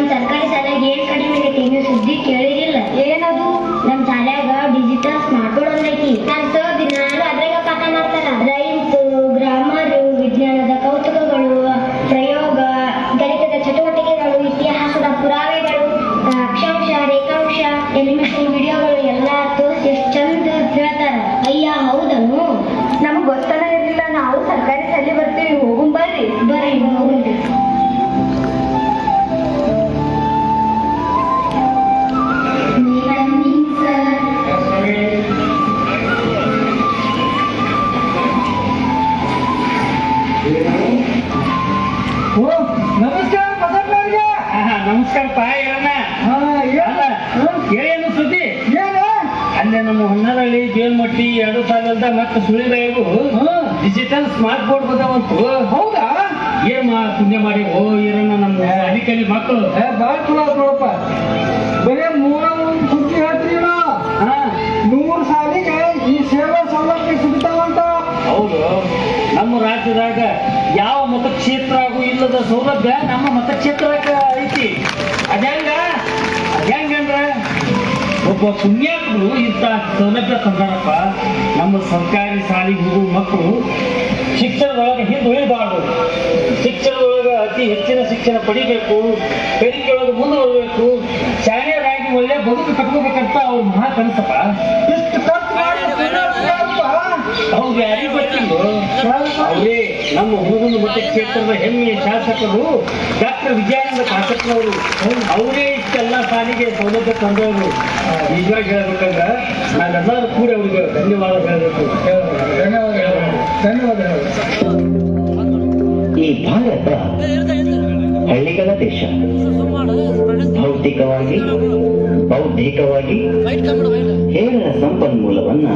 ನಮ್ ಸರ್ಕಾರಿ ಶಾಲೆಗೆ ಏನ್ ಕಡಿಮೆ ಆಗೈತಿ ನೀವು ಸುದ್ದಿ ಕೇಳಿರಿಲ್ಲ ಏನದು? ನಮ್ ಶಾಲ್ಯಾಗ ಡಿಜಿಟಲ್ ಸ್ಮಾರ್ಟ್ ಬೋರ್ಡ್ ಒಂದೈತಿ. ಅಂತೂ ದಿನಾಲು ಅದ್ರಾಗ ಪಾಠ ಮಾಡ್ತಾರ. ಸೈನ್ಸ್ ಗ್ರಾಮರ್ ವಿಜ್ಞಾನದ ಕೌತುಕಗಳು ಪ್ರಯೋಗ ಗಣಿತದ ಚಟುವಟಿಕೆಗಳು ಇತಿಹಾಸದ ಪುರಾವೆಗಳು ಅಕ್ಷಾಂಶ ರೇಖಾಂಶ ಎನಿಮೇಷನ್ ವಿಡಿಯೋಗಳು ಎಲ್ಲ ತೋರಿಸಿ ಎಷ್ಟು ಚಂದ ಹೇಳ್ತಾರ. ಅಯ್ಯ ಹೌದನು? ನಮ್ಗೆ ಗೊತ್ತಲ್ಲ ಇರಲಿಲ್ಲ. ನಾವು ಸರ್ಕಾರಿ ಶಾಲೆ ಬರ್ತೀವಿ. ಹೋಗುಂ ಬರ್ರಿ. ಇರೋಣ ಹಾ, ಏನ್- ಸುದ್ದಿ. ಏನು? ಅಲ್ಲೇ ನಮ್ಮ ಹೊನ್ನರಳ್ಳಿ ಜೇಲ್ಮಟ್ಟಿ ಎರಡು ಸಾವಿರದ ಮತ್ತೆ ಸುಳಿಬಾಯಿಗೂ ಹಾ, ಡಿಜಿಟಲ್ ಸ್ಮಾರ್ಟ್ ಬೋರ್ಡ್ ಬಂದವಂತು. ಹೌದಾ? ಏನ್ ಮಾ ಪುಣ್ಯ ಮಾಡಿ? ಓ ಇರೋಣ ನಮ್ಮ ಅಡಿಕಲಿ ಮಕ್ಕಳು ಬಾಳ ಚಲೋ ನೋಡಪ್ಪ. ಬರೇ ಮೂರ ಒಂದ್ ಸುದ್ದಿ ಹೇಳ್ತೀವಿ ನಾ. ಹಾ. ನೂರು ಸಾಲಿಗೆ ಈ ಸೇವಾ ಸೌಲಭ್ಯ ಸಿಗ್ತಾವಂತ. ಹೌದು. ನಮ್ಮ ರಾಜ್ಯದಾಗ ಯಾವ ಮತಕ್ಷೇತ್ರ ಇಲ್ಲದ ಸೌಲಭ್ಯ ನಮ್ಮ ಮತಕ್ಷೇತ್ರಕ್ಕೆ ಐತಿ ಅದ್ಯಾಂಗ? ಅದ್ಯಾಂಗಂದ್ರ ಒಬ್ಬ ಪುಣ್ಯಾತ್ಮರು ಇಂಥ ಸೌಲಭ್ಯ ತಂದಾರಪ್ಪ ನಮ್ಮ ಸರ್ಕಾರಿ ಶಾಲೆಗೆ ಹೋಗುವ ಮಕ್ಕಳು ಶಿಕ್ಷಣದೊಳಗೆ ಹಿಂದೆ ಉಳಿಬಾರ್ದು ಶಿಕ್ಷಣದೊಳಗೆ ಅತಿ ಹೆಚ್ಚಿನ ಶಿಕ್ಷಣ ಪಡಿಬೇಕು. ಕಲಿಕೆಯೊಳಗೆ ನಮ್ಮ ಹುಡುಗನ ಮತಕ್ಷೇತ್ರದ ಹೆಮ್ಮೆಯ ಶಾಸಕರು ಡಾಕ್ಟರ್ ವಿಜಯಾನಂದ ಕಾಸಪ್ಪನವರು ಅವರೇ ಇಷ್ಟೆಲ್ಲ ಸಾಲಿಗೆ ಸೌಲಭ್ಯ ತಂದವರು. ನಿಜವಾಗಿ ಹೇಳಬೇಕಂದ್ರೆ ನಾನೆಲ್ಲರೂ ಕೂಡ ಅವರಿಗೆ ಧನ್ಯವಾದ ಹೇಳಬೇಕು. ಧನ್ಯವಾದಗಳು. ಧನ್ಯವಾದಗಳು ಈ ಭಾರತ ಹಳ್ಳಿಗಳ ದೇಶ. ಭೌತಿಕವಾಗಿ ಬೌದ್ಧಿಕವಾಗಿ ಹೇರಳ ಸಂಪನ್ಮೂಲವನ್ನ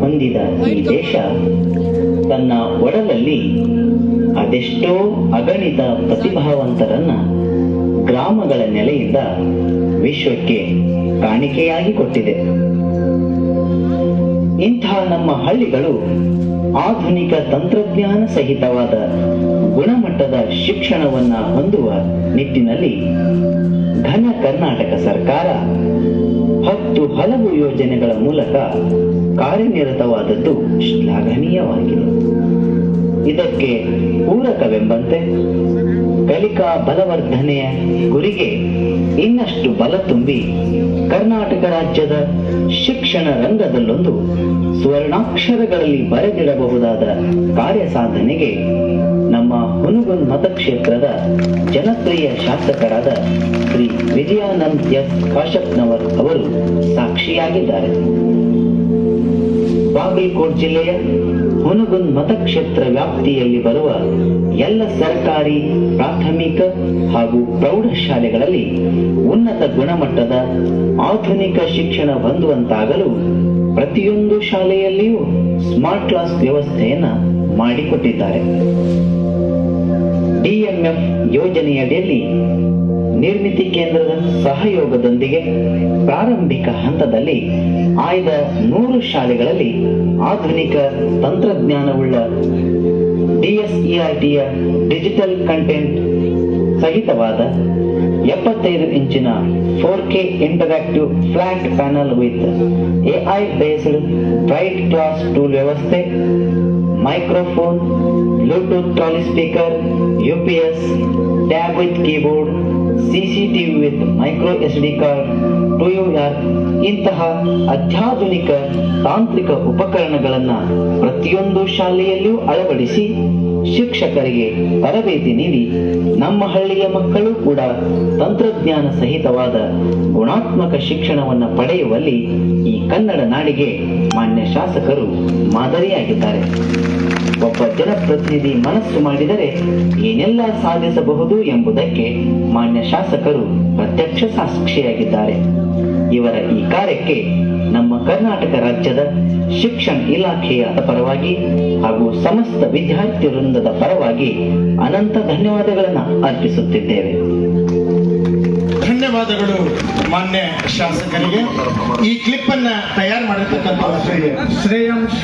ಹೊಂದಿದ ಈ ದೇಶ. ತನ್ನ ಒಡಲಲ್ಲಿ ಅದೆಷ್ಟೋ ಅಗಣಿತ ಪ್ರತಿಭಾವಂತರನ್ನ ಗ್ರಾಮಗಳ ನೆಲೆಯಿಂದ ವಿಶ್ವಕ್ಕೆ ಕಾಣಿಕೆಯಾಗಿ ಕೊಟ್ಟಿದೆ. ಇಂಥ ನಮ್ಮ ಹಳ್ಳಿಗಳು ಆಧುನಿಕ ತಂತ್ರಜ್ಞಾನ ಸಹಿತವಾದ ಗುಣಮಟ್ಟದ ಶಿಕ್ಷಣವನ್ನ ಹೊಂದುವ ನಿಟ್ಟಿನಲ್ಲಿ ಘನ ಕರ್ನಾಟಕ ಸರ್ಕಾರ ಹತ್ತು ಹಲವು ಯೋಜನೆಗಳ ಮೂಲಕ ಕಾರ್ಯನಿರತವಾದದ್ದು ಶ್ಲಾಘನೀಯವಾಗಿದೆ. ಇದಕ್ಕೆ ಪೂರಕವೆಂಬಂತೆ ಕಲಿಕಾ ಬಲವರ್ಧನೆಯ ಗುರಿಗೆ ಇನ್ನಷ್ಟು ಬಲ ತುಂಬಿ ಕರ್ನಾಟಕ ರಾಜ್ಯದ ಶಿಕ್ಷಣ ರಂಗದಲ್ಲೊಂದು ಸ್ವರ್ಣಾಕ್ಷರಗಳಲ್ಲಿ ಬರೆದಿಡಬಹುದಾದ ಕಾರ್ಯ ಸಾಧನೆಗೆ ನಮ್ಮ ಹುನಗುನ್ ಮತಕ್ಷೇತ್ರದ ಜನಪ್ರಿಯ ಶಾಸಕರಾದ ಶ್ರೀ ವಿಜಯಾನಂದ್ ಎಸ್ ಕಾಶಪ್ನವರ್ ಅವರು ಸಾಕ್ಷಿಯಾಗಿದ್ದಾರೆ. ಬಾಗಲಕೋಟ್ ಜಿಲ್ಲೆಯ ಹುನಗುನ್ ಮತಕ್ಷೇತ್ರ ವ್ಯಾಪ್ತಿಯಲ್ಲಿ ಬರುವ ಎಲ್ಲ ಸರ್ಕಾರಿ, ಪ್ರಾಥಮಿಕ ಹಾಗೂ ಪ್ರೌಢಶಾಲೆಗಳಲ್ಲಿ ಉನ್ನತ ಗುಣಮಟ್ಟದ ಆಧುನಿಕ ಶಿಕ್ಷಣ ಹೊಂದುವಂತಾಗಲು ಪ್ರತಿಯೊಂದು ಶಾಲೆಯಲ್ಲಿಯೂ ಸ್ಮಾರ್ಟ್ ಕ್ಲಾಸ್ ವ್ಯವಸ್ಥೆಯನ್ನು ಮಾಡಿಕೊಟ್ಟಿದ್ದಾರೆ. ಡಿಎಂಎಫ್ ಯೋಜನೆಯಡಿಯಲ್ಲಿ ನಿರ್ಮಿತಿ ಕೇಂದ್ರದ ಸಹಯೋಗದೊಂದಿಗೆ ಪ್ರಾರಂಭಿಕ ಹಂತದಲ್ಲಿ ಆಯ್ದ ನೂರು ಶಾಲೆಗಳಲ್ಲಿ ಆಧುನಿಕ ತಂತ್ರಜ್ಞಾನವುಳ್ಳ ಡಿಎಸ್ಇಆರ್ಟಿಯ ಡಿಜಿಟಲ್ ಕಂಟೆಂಟ್ ಸಹಿತವಾದ ಎಪ್ಪತ್ತೈದು ಇಂಚಿನ four K interactive flat panel with AI based bright class tool ವ್ಯವಸ್ಥೆ microphone, Bluetooth trolley speaker S tab with keyboard CCTV with micro S D card, to ಆರ್ ಇಂತಹ ಅತ್ಯಾಧುನಿಕ ತಾಂತ್ರಿಕ ಉಪಕರಣಗಳನ್ನು ಪ್ರತಿಯೊಂದು ಶಾಲೆಯಲ್ಲಿಯೂ ಅಳವಡಿಸಿ ಶಿಕ್ಷಕರಿಗೆ ತರಬೇತಿ ನೀಡಿ ನಮ್ಮ ಹಳ್ಳಿಯ ಮಕ್ಕಳು ಕೂಡ ತಂತ್ರಜ್ಞಾನ ಸಹಿತವಾದ ಗುಣಾತ್ಮಕ ಶಿಕ್ಷಣವನ್ನು ಪಡೆಯುವಲ್ಲಿ ಈ ಕನ್ನಡ ನಾಡಿಗೆ ಮಾನ್ಯ ಶಾಸಕರು ಮಾದರಿಯಾಗಿದ್ದಾರೆ. ಒಬ್ಬ ಜನಪ್ರತಿನಿಧಿ ಮನಸ್ಸು ಮಾಡಿದರೆ ಏನೆಲ್ಲ ಸಾಧಿಸಬಹುದು ಎಂಬುದಕ್ಕೆ ಮಾನ್ಯ ಶಾಸಕರು ಪ್ರತ್ಯಕ್ಷ ಸಾಕ್ಷಿಯಾಗಿದ್ದಾರೆ. ಇವರ ಈ ಕಾರ್ಯಕ್ಕೆ ನಮ್ಮ ಕರ್ನಾಟಕ ರಾಜ್ಯದ ಶಿಕ್ಷಣ ಇಲಾಖೆಯ ಪರವಾಗಿ ಹಾಗೂ ಸಮಸ್ತ ವಿದ್ಯಾರ್ಥಿ ವೃಂದದ ಪರವಾಗಿ ಅನಂತ ಧನ್ಯವಾದಗಳನ್ನು ಅರ್ಪಿಸುತ್ತಿದ್ದೇವೆ. ಧನ್ಯವಾದಗಳು ಮಾನ್ಯ ಶಾಸಕರಿಗೆ. ಈ ಕ್ಲಿಪ್ ಅನ್ನ ತಯಾರು ಮಾಡಿರ್ತಕ್ಕಂಥ ಶ್ರೇಯಾಂಶ್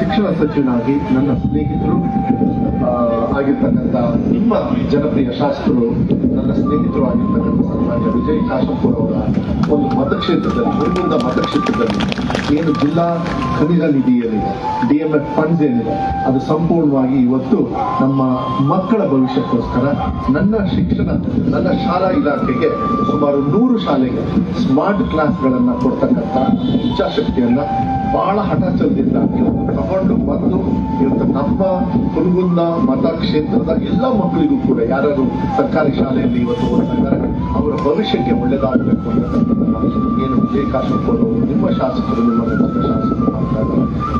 ಶಿಕ್ಷಣ ಸಚಿವನಾಗಿ ನನ್ನ ಸ್ನೇಹಿತರು ಆಗಿರ್ತಕ್ಕಂಥ ನಿಮ್ಮ ಜನಪ್ರಿಯ ಶಾಸಕರು, ನನ್ನ ಸ್ನೇಹಿತರು ಆಗಿರ್ತಕ್ಕಂಥ ಸನ್ಮಾನ್ಯ ವಿಜಯ್ ಕಾಶಂಪುರ್ ಅವರ ಒಂದು ಮತಕ್ಷೇತ್ರದಲ್ಲಿ ಮುಂದಿನ ಮತಕ್ಷೇತ್ರದಲ್ಲಿ ಏನು ಜಿಲ್ಲಾ ಖನಿಜ ನಿಧಿ ಏನಿದೆ ಡಿ ಎಂ ಎಫ್ ಫಂಡ್ಸ್ ಏನಿದೆ, ಅದು ಸಂಪೂರ್ಣವಾಗಿ ಇವತ್ತು ನಮ್ಮ ಮಕ್ಕಳ ಭವಿಷ್ಯಕ್ಕೋಸ್ಕರ ನನ್ನ ಶಿಕ್ಷಣ, ನನ್ನ ಶಾಲಾ ಇಲಾಖೆಗೆ ಸುಮಾರು ನೂರು ಶಾಲೆಗೆ ಸ್ಮಾರ್ಟ್ ಕ್ಲಾಸ್ಗಳನ್ನ ಕೊಡ್ತಕ್ಕಂಥ ಇಚ್ಛಾಶಕ್ತಿಯನ್ನ ಬಹಳ ಹಠಚಲದಿಂದ ತಗೊಂಡು ಬಂದು ಇವತ್ತು ನಮ್ಮ ಹುನಗುಂದ ಮತಕ್ಷೇತ್ರದ ಎಲ್ಲ ಮಕ್ಕಳಿಗೂ ಕೂಡ ಯಾರಾದರೂ ಸರ್ಕಾರಿ ಶಾಲೆಯಲ್ಲಿ ಇವತ್ತು ಓದ್ತಾ ಅವರ ಭವಿಷ್ಯಕ್ಕೆ ಒಳ್ಳೆಯದಾಗಬೇಕು ಅಂತಕ್ಕಂಥದ್ದನ್ನ ಏನು ವಿಜಯ ಕಾಶಪ್ಪರು ನಿಮ್ಮ ಶಾಸಕರು, ನಿಮ್ಮ ನೆಚ್ಚಿನ ಶಾಸಕರು ಮಾಡ್ತಾ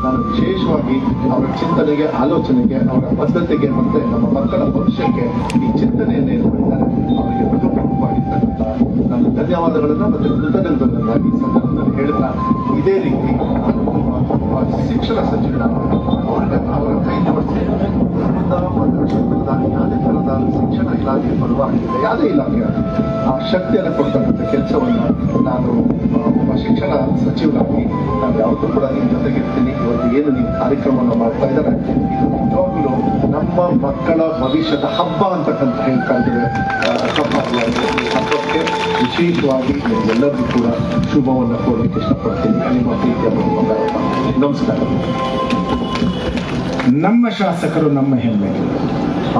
ನಾನು ವಿಶೇಷವಾಗಿ ಅವರ ಚಿಂತನೆಗೆ, ಆಲೋಚನೆಗೆ, ಅವರ ಬದ್ಧತೆಗೆ ಮತ್ತೆ ನಮ್ಮ ಮಕ್ಕಳ ಭವಿಷ್ಯಕ್ಕೆ ಈ ಚಿಂತನೆಯನ್ನು ಏನು ಮಾಡಿದ್ದಾರೆ ಅವರಿಗೆ ಹೃದಯಪೂರ್ವಕವಾಗಿರ್ತಕ್ಕಂಥ ನಾನು ಧನ್ಯವಾದಗಳನ್ನು ಮತ್ತು ಕೃತಜ್ಞತೆಗಳನ್ನು ಈ ಸಂದರ್ಭದಲ್ಲಿ ಹೇಳ್ತಾ ಇದೇ ರೀತಿ ಶಿಕ್ಷಣ ಸಚಿವರಾಗಿ ಅವರ ಕೈ. ಸಂಬಂಧ ಮತ್ತು ಕ್ಷೇತ್ರದ ಯಾವುದೇ ಥರದ ಶಿಕ್ಷಣ ಇಲಾಖೆ ಪರವಾಗಿದೆ ಆ ಶಕ್ತಿಯನ್ನು ಕೊಡ್ತಕ್ಕಂಥ ಕೆಲಸವನ್ನು ನಾನು ಒಬ್ಬ ಶಿಕ್ಷಣ ಸಚಿವರಾಗಿ ನಾನು ಯಾವತ್ತೂ ಕೂಡ ನಿಮ್ಮ ಜೊತೆಗಿರ್ತೀನಿ ಇವತ್ತು ಏನು ನೀವು ಕಾರ್ಯಕ್ರಮವನ್ನು ಮಾಡ್ತಾ ಇದ್ದಾರೆ ಇದು ನಿಜವಾಗ್ಲೂ ನಮ್ಮ ಮಕ್ಕಳ ಭವಿಷ್ಯದ ಹಬ್ಬ ಅಂತಕ್ಕಂಥ ಹೇಳ್ತಾ ಈ ಹಬ್ಬಕ್ಕೆ ವಿಶೇಷವಾಗಿ ಎಲ್ಲರಿಗೂ ಕೂಡ ಶುಭವನ್ನು ಕೋರಲಿಕ್ಕೆ ಇಷ್ಟಪಡ್ತೀನಿ ನಿಮ್ಮ ಪ್ರೀತಿಯ ನಮಸ್ಕಾರ ನಮ್ಮ ಶಾಸಕರು ನಮ್ಮ ಹೆಮ್ಮೆ.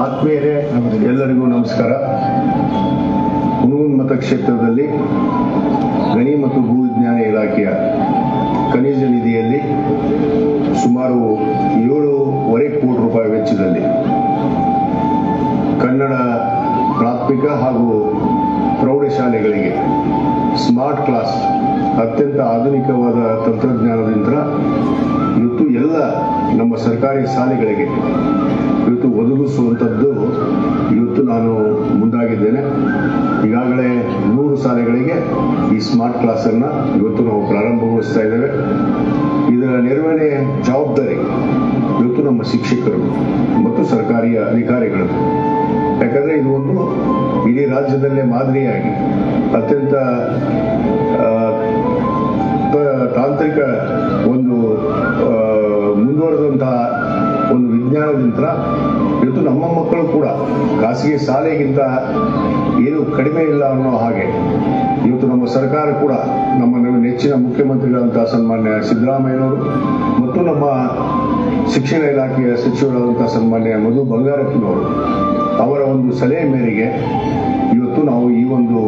ಆತ್ಮೀಯರೇ, ಎಲ್ಲರಿಗೂ ನಮಸ್ಕಾರ. ಹುಣಗುಂದ ಮತಕ್ಷೇತ್ರದಲ್ಲಿ ಗಣಿ ಮತ್ತು ಭೂ ವಿಜ್ಞಾನ ಇಲಾಖೆಯ ಖನಿಜ ನಿಧಿಯಲ್ಲಿ ಸುಮಾರು ಏಳೂವರೆ ಕೋಟಿ ರೂಪಾಯಿ ವೆಚ್ಚದಲ್ಲಿ ಕನ್ನಡ ಪ್ರಾಥಮಿಕ ಹಾಗೂ ಪ್ರೌಢಶಾಲೆಗಳಿಗೆ ಸ್ಮಾರ್ಟ್ ಕ್ಲಾಸ್, ಅತ್ಯಂತ ಆಧುನಿಕವಾದ ತಂತ್ರಜ್ಞಾನದಿಂದ ಇವತ್ತು ಎಲ್ಲ ನಮ್ಮ ಸರ್ಕಾರಿ ಶಾಲೆಗಳಿಗೆ ಇವತ್ತು ಒದಗಿಸುವಂಥದ್ದು ಇವತ್ತು ನಾನು ಮುಂದಾಗಿದ್ದೇನೆ. ಈಗಾಗಲೇ ನೂರು ಶಾಲೆಗಳಿಗೆ ಈ ಸ್ಮಾರ್ಟ್ ಕ್ಲಾಸನ್ನು ಇವತ್ತು ನಾವು ಪ್ರಾರಂಭಗೊಳಿಸ್ತಾ ಇದ್ದೇವೆ. ಇದರ ನಿರ್ವಹಣೆ ಜವಾಬ್ದಾರಿ ಇವತ್ತು ನಮ್ಮ ಶಿಕ್ಷಕರು ಮತ್ತು ಸರ್ಕಾರಿ ಅಧಿಕಾರಿಗಳು. ಯಾಕಂದ್ರೆ ಇದು ಒಂದು ಇಡೀ ರಾಜ್ಯದಲ್ಲೇ ಮಾದರಿಯಾಗಿ ಅತ್ಯಂತ ತಾಂತ್ರಿಕ ಒಂದು ಮುಂದುವರೆದಂತಹ ಒಂದು ವಿಜ್ಞಾನದಿಂದ ಇವತ್ತು ನಮ್ಮ ಮಕ್ಕಳು ಕೂಡ ಖಾಸಗಿ ಶಾಲೆಗಿಂತ ಏನು ಕಡಿಮೆ ಇಲ್ಲ ಅನ್ನೋ ಹಾಗೆ, ಇವತ್ತು ನಮ್ಮ ಸರ್ಕಾರ ಕೂಡ ನಮ್ಮ ನೆಚ್ಚಿನ ಮುಖ್ಯಮಂತ್ರಿಗಳಂತಹ ಸನ್ಮಾನ್ಯ ಸಿದ್ದರಾಮಯ್ಯನವರು ಮತ್ತು ನಮ್ಮ ಶಿಕ್ಷಣ ಇಲಾಖೆಯ ಸಚಿವರಾದಂತಹ ಸನ್ಮಾನ್ಯ ಮಧು ಬಂಗಾರಪ್ಪನವರು ಅವರ ಒಂದು ಸಲಹೆ ಮೇರೆಗೆ ಇವತ್ತು ನಾವು ಈ ಒಂದು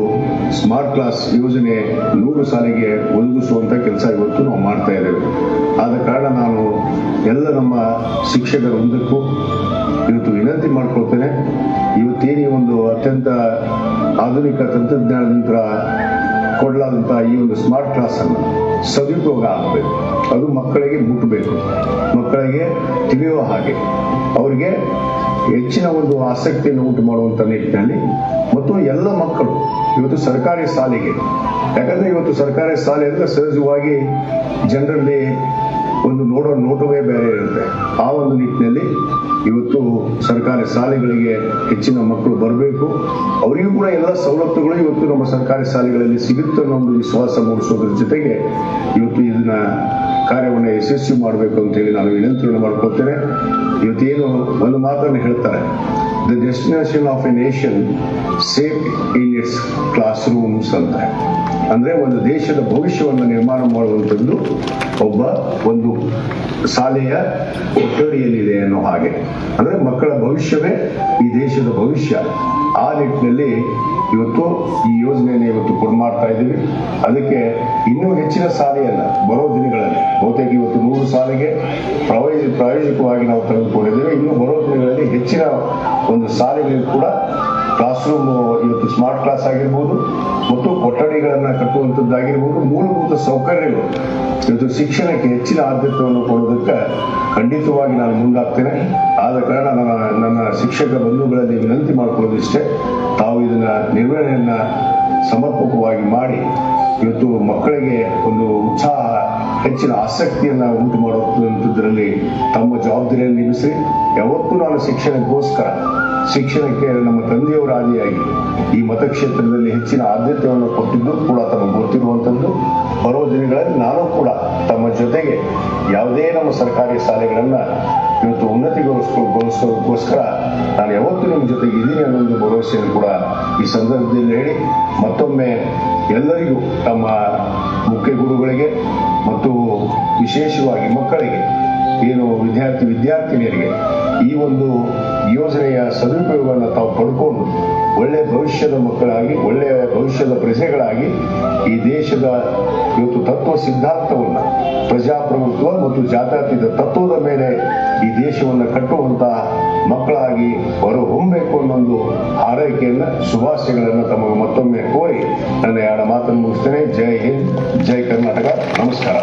ಸ್ಮಾರ್ಟ್ ಕ್ಲಾಸ್ ಯೋಜನೆ ನೂರು ಸಾಲಿಗೆ ಒದಗಿಸುವಂತ ಕೆಲಸ ಇವತ್ತು ನಾವು ಮಾಡ್ತಾ ಇದ್ದೇವೆ. ಆದ ಕಾರಣ ನಾನು ಎಲ್ಲ ನಮ್ಮ ಶಿಕ್ಷಕರ ಒಂದಕ್ಕೂ ಇವತ್ತು ವಿನಂತಿ ಮಾಡ್ಕೊಳ್ತೇನೆ. ಇವತ್ತೇನು ಒಂದು ಅತ್ಯಂತ ಆಧುನಿಕ ತಂತ್ರಜ್ಞಾನದಿಂದ ಕೊಡಲಾದಂತಹ ಈ ಒಂದು ಸ್ಮಾರ್ಟ್ ಕ್ಲಾಸ್ ಅನ್ನು ಸದುಪಯೋಗ ಆಗಬೇಕು. ಅದು ಮಕ್ಕಳಿಗೆ ಮುಟ್ಟಬೇಕು ಮಕ್ಕಳಿಗೆ ತಿಳಿಯುವ ಹಾಗೆ ಅವರಿಗೆ ಹೆಚ್ಚಿನ ಒಂದು ಆಸಕ್ತಿಯನ್ನು ಉಂಟು ಮಾಡುವಂತ ನಿಟ್ಟಿನಲ್ಲಿ ಮತ್ತು ಎಲ್ಲ ಮಕ್ಕಳು ಇವತ್ತು ಸರ್ಕಾರಿ ಶಾಲೆಗೆ. ಯಾಕಂದ್ರೆ ಇವತ್ತು ಸರ್ಕಾರಿ ಶಾಲೆ ಅಂದ್ರೆ ಸಹಜವಾಗಿ ಜನರಲ್ಲಿ ಒಂದು ನೋಡೋ ನೋಟವೇ ಬೇರೆ ಇರುತ್ತೆ. ಆ ಒಂದು ನಿಟ್ಟಿನಲ್ಲಿ ಇವತ್ತು ಸರ್ಕಾರಿ ಶಾಲೆಗಳಿಗೆ ಹೆಚ್ಚಿನ ಮಕ್ಕಳು ಬರಬೇಕು. ಅವರಿಗೂ ಕೂಡ ಎಲ್ಲ ಸವಲತ್ತುಗಳು ಇವತ್ತು ನಮ್ಮ ಸರ್ಕಾರಿ ಶಾಲೆಗಳಲ್ಲಿ ಸಿಗುತ್ತೆ ಅನ್ನೋ ಒಂದು ವಿಶ್ವಾಸ ಮೂಡಿಸೋದ್ರ ಜೊತೆಗೆ ಇವತ್ತು ಇದನ್ನ ಕಾರ್ಯವನ್ನು ಯಶಸ್ವಿ ಮಾಡಬೇಕು ಅಂತೇಳಿ ನಾನು ವಿನಂತಿಯನ್ನು ಇವತ್ತು ಇವತ್ತೇನು ಒಂದು ಮಾತನ್ನು ಹೇಳ್ತಾರೆ. The destination of a nation safe in its classrooms ಅಂತ. ಅಂದ್ರೆ ಒಂದು ದೇಶದ ಭವಿಷ್ಯವನ್ನು ನಿರ್ಮಾಣ ಮಾಡುವಂಥದ್ದು ಒಬ್ಬ ಒಂದು ಶಾಲೆಯ ಕೊಠಡಿಯಲ್ಲಿದೆ ಅನ್ನೋ ಹಾಗೆ. ಅಂದ್ರೆ ಮಕ್ಕಳ ಭವಿಷ್ಯವೇ ಈ ದೇಶದ ಭವಿಷ್ಯ. ಆ ನಿಟ್ಟಿನಲ್ಲಿ ಇವತ್ತು ಈ ಯೋಜನೆಯನ್ನು ಇವತ್ತು ಕೊಡ್ ಮಾಡ್ತಾ ಇದ್ದೀವಿ. ಅದಕ್ಕೆ ಇನ್ನೂ ಹೆಚ್ಚಿನ ಶಾಲೆಯನ್ನ ಬರೋ ದಿನಗಳಲ್ಲಿ. ಬಹುತೇಕ ಇವತ್ತು ನೂರು ಶಾಲೆಗೆ ಪ್ರಾಯೋಜಿ ಪ್ರಾಯೋಜಿಕವಾಗಿ ನಾವು ತೆಗೆದುಕೊಂಡಿದ್ದೇವೆ. ಇನ್ನು ಬರೋ ದಿನಗಳಲ್ಲಿ ಹೆಚ್ಚಿನ ಒಂದು ಶಾಲೆಗಳಿಗೂ ಕೂಡ ಕ್ಲಾಸ್ ರೂಮ್ ಇವತ್ತು ಸ್ಮಾರ್ಟ್ ಕ್ಲಾಸ್ ಆಗಿರ್ಬೋದು, ಮತ್ತು ಕೊಠಡಿಗಳನ್ನು ಕಟ್ಟುವಂಥದ್ದಾಗಿರ್ಬೋದು ಮೂಲಭೂತ ಸೌಕರ್ಯಗಳು. ಇವತ್ತು ಶಿಕ್ಷಣಕ್ಕೆ ಹೆಚ್ಚಿನ ಆದ್ಯತೆಯನ್ನು ಕೊಡೋದಕ್ಕೆ ಖಂಡಿತವಾಗಿ ನಾನು ಮುಂದಾಗ್ತೇನೆ. ಆದ ಕಾರಣ ನನ್ನ ನನ್ನ ಶಿಕ್ಷಕ ಬಂಧುಗಳಲ್ಲಿ ವಿನಂತಿ ಮಾಡಿಕೊಳ್ಳೋದಿಷ್ಟೇ. ತಾವು ಇದನ್ನ ನಿರ್ವಹಣೆಯನ್ನು ಸಮರ್ಪಕವಾಗಿ ಮಾಡಿ, ಇವತ್ತು ಮಕ್ಕಳಿಗೆ ಒಂದು ಉತ್ಸಾಹ, ಹೆಚ್ಚಿನ ಆಸಕ್ತಿಯನ್ನ ಉಂಟು ಮಾಡುವಂಥದ್ರಲ್ಲಿ ತಮ್ಮ ಜವಾಬ್ದಾರಿಯನ್ನು ನಿಲ್ಲಿಸಿ. ಯಾವತ್ತೂ ನಾನು ಶಿಕ್ಷಣಕ್ಕೋಸ್ಕರ ಶಿಕ್ಷಣಕ್ಕೆ ನಮ್ಮ ತಂದೆಯವರ ಆದಿಯಾಗಿ ಈ ಮತಕ್ಷೇತ್ರದಲ್ಲಿ ಹೆಚ್ಚಿನ ಆದ್ಯತೆಯನ್ನು ಕೊಟ್ಟಿದ್ದು ಕೂಡ ತಮಗೆ ಗೊತ್ತಿರುವಂಥದ್ದು. ಬರೋ ದಿನಗಳಲ್ಲಿ ನಾನು ಕೂಡ ತಮ್ಮ ಜೊತೆಗೆ ಯಾವುದೇ ನಮ್ಮ ಸರ್ಕಾರಿ ಶಾಲೆಗಳನ್ನ ಇವತ್ತು ಉನ್ನತಿಗೊಳಿಸ್ಕೋಸ್ಕರ ನಾನು ಯಾವತ್ತೂ ನಿಮ್ಮ ಜೊತೆಗೆ ಇದ್ದೀನಿ ಅನ್ನೋ ಒಂದು ಭರವಸೆಯನ್ನು ಕೂಡ ಈ ಸಂದರ್ಭದಲ್ಲಿ ಹೇಳಿ, ಮತ್ತೊಮ್ಮೆ ಎಲ್ಲರಿಗೂ ತಮ್ಮ ಮುಖ್ಯ ಗುರುಗಳಿಗೆ ಮತ್ತು ವಿಶೇಷವಾಗಿ ಮಕ್ಕಳಿಗೆ, ಏನು ವಿದ್ಯಾರ್ಥಿ, ವಿದ್ಯಾರ್ಥಿನಿಯರಿಗೆ ಈ ಒಂದು ಯೋಜನೆಯ ಸದುಪಯೋಗವನ್ನು ತಾವು ಪಡ್ಕೊಂಡು ಒಳ್ಳೆಯ ಭವಿಷ್ಯದ ಮಕ್ಕಳಾಗಿ, ಒಳ್ಳೆಯ ಭವಿಷ್ಯದ ಪ್ರಜೆಗಳಾಗಿ ಈ ದೇಶದ ಇವತ್ತು ತತ್ವ ಸಿದ್ಧಾಂತವನ್ನು ಪ್ರಜಾಪ್ರಭುತ್ವ ಮತ್ತು ಜಾತ್ಯತೀತ ತತ್ವದ ಮೇಲೆ ಈ ದೇಶವನ್ನು ಕಟ್ಟುವಂತಹ ಮಕ್ಕಳಾಗಿ ಹೊರಹೊಮ್ಮಬೇಕು ಅನ್ನೊಂದು ಆರೈಕೆಯನ್ನು ಶುಭಾಶಯಗಳನ್ನು ತಮಗೆ ಮತ್ತೊಮ್ಮೆ ಕೋರಿ ನನ್ನ ಎರಡು ಮಾತನ್ನು ಮುಗಿಸ್ತೇನೆ. ಜೈ ಹಿಂದ್, ಜೈ ಕರ್ನಾಟಕ. ನಮಸ್ಕಾರ.